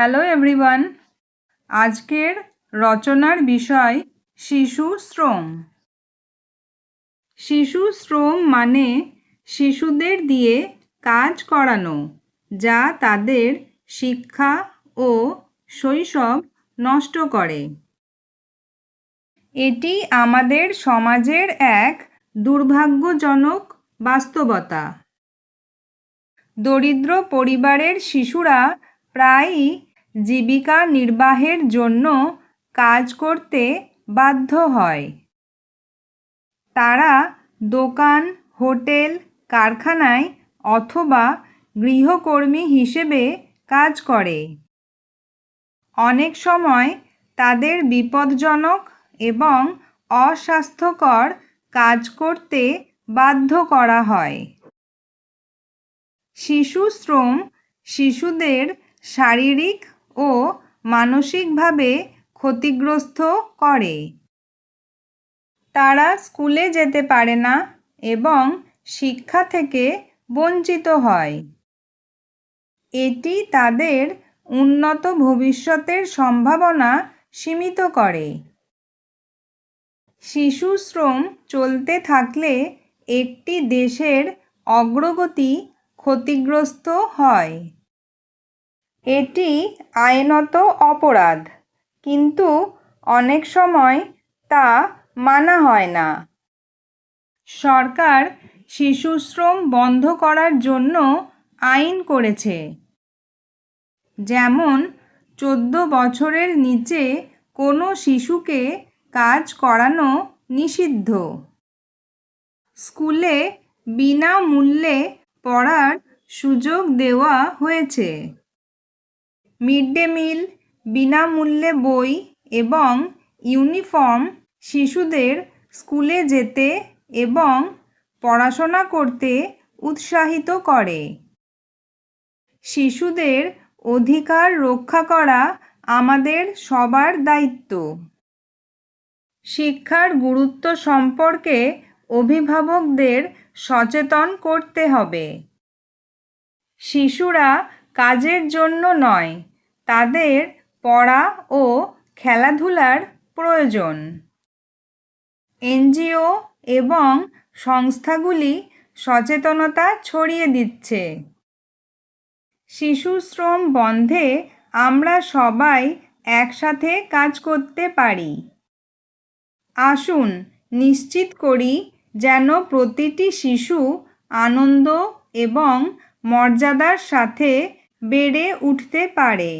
Hello everyone আজকের রচনার বিষয় শিশু শ্রম। শিশু শ্রম মানে শিশুদের দিয়ে কাজ করানো, যা তাদের শিক্ষা ও শৈশব নষ্ট করে। এটি আমাদের সমাজের এক দুর্ভাগ্যজনক বাস্তবতা। দরিদ্র পরিবারের শিশুরা প্রায়ই জীবিকা নির্বাহের জন্য কাজ করতে বাধ্য হয়। তারা দোকান, হোটেল, কারখানায় অথবা গৃহকর্মী হিসেবে কাজ করে। অনেক সময় তাদের বিপদজনক এবং অস্বাস্থ্যকর কাজ করতে বাধ্য করা হয়। শিশু শ্রম শিশুদের শারীরিক ও মানসিকভাবে ক্ষতিগ্রস্ত করে। তারা স্কুলে যেতে পারে না এবং শিক্ষা থেকে বঞ্চিত হয়। এটি তাদের উন্নত ভবিষ্যতের সম্ভাবনা সীমিত করে। শিশু শ্রম চলতে থাকলে একটি দেশের অগ্রগতি ক্ষতিগ্রস্ত হয়। এটি আইনত অপরাধ, কিন্তু অনেক সময় তা মানা হয় না। সরকার শিশুশ্রম বন্ধ করার জন্য আইন করেছে। যেমন, চোদ্দ বছরের নিচে কোনো শিশুকে কাজ করানো নিষিদ্ধ। স্কুলে বিনামূল্যে পড়ার সুযোগ দেওয়া হয়েছে। মিড ডে মিল, বিনামূল্যে বই এবং ইউনিফর্ম শিশুদের স্কুলে যেতে এবং পড়াশোনা করতে উৎসাহিত করে। শিশুদের অধিকার রক্ষা করা আমাদের সবার দায়িত্ব। শিক্ষার গুরুত্ব সম্পর্কে অভিভাবকদের সচেতন করতে হবে। শিশুরা কাজের জন্য নয় তাদের পড়া ও খেলাধুলার প্রয়োজন। এনজিও এবং সংস্থাগুলি সচেতনতা ছড়িয়ে দিচ্ছে। শিশু শ্রম বন্ধে আমরা সবাই একসাথে কাজ করতে পারি। আসুন নিশ্চিত করি যেন প্রতিটি শিশু আনন্দ এবং মর্যাদার সাথে বেড়ে উঠতে পারে।